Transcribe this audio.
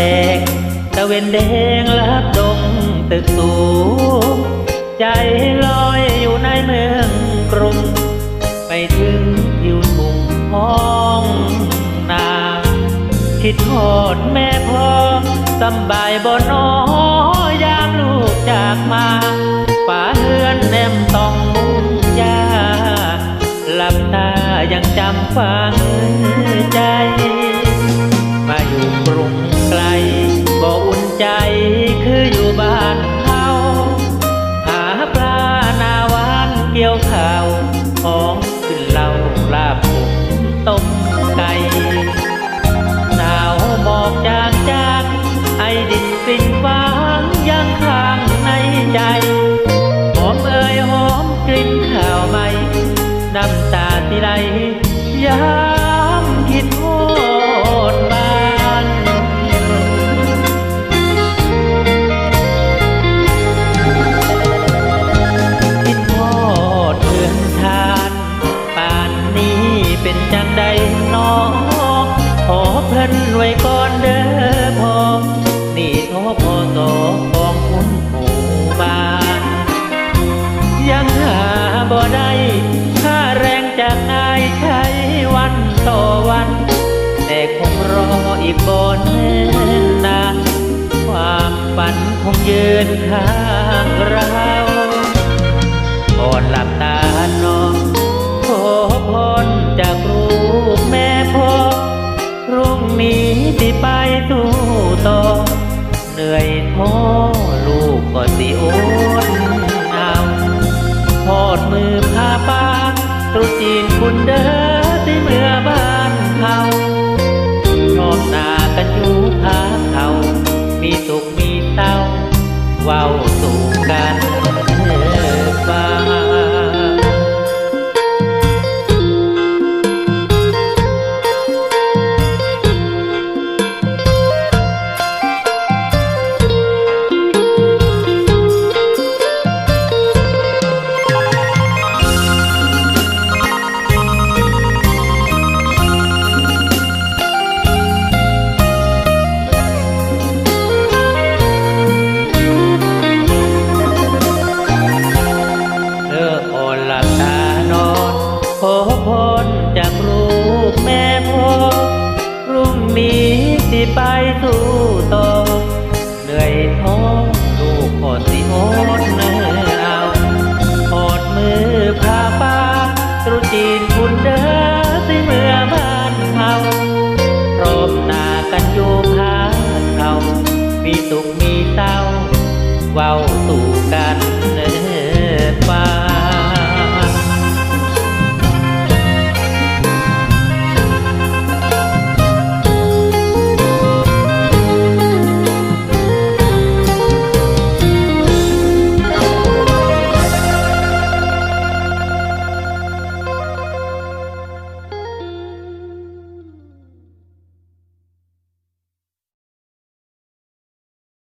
ดงตะเวนแดงลับดงตึกสูง ใจลอยอยู่ในเมืองกรุง ไปถึงอยู่ทุ่งห้องนาคิดทอดแม่พ่อสบายบ่นอยามลูกจากมาป่าเฮือนแนมต้องมุงยาหลับตายังจำฝัง ใจคืออยู่บ้านเฮาหาปลาหนาวานเกี่ยวข้าวของขึ้นเหล้าลาบหมูต้มไก่หนาวหมอกจางจางไอดินสิ่งฟางยังค้างในใจหอมเอ่ยหอมกลิ่นข้าวใหม่น้ำตาที่ไหลยาินไว้ก่อนเด้อพอนี่โทพอตของคุณหมู่บ้านยังหาบ่ได้ค่าแรงจากนายใช้วันต่อวัน แต่คงรออีกบ่นนานความฝันคงยืนข้างเราก่อนหลับตานอน อยท้อลูกก็สิโอนเอาพอดมือพาป้าตรุษจีนคุณเด้อที่เมื่อบ้านเขาชอบหน้ากันอยู่พาเขามีสุขมีเศร้าเว้าสู่กันฟัง พรจากรูปแม่พ่อพรุ่งนี้ที่ไปสู่ต่อเหนื่อยท้อลูกก็สิโอนเนื้อเอาหอดมือพาป้าตรุจีนคุณเด้อที่เมื่อบ้านเขาพร้อมหน้ากันอยู่พาเขามีสุขมีเศร้าเว้าสู่กันเอ๊ะป้า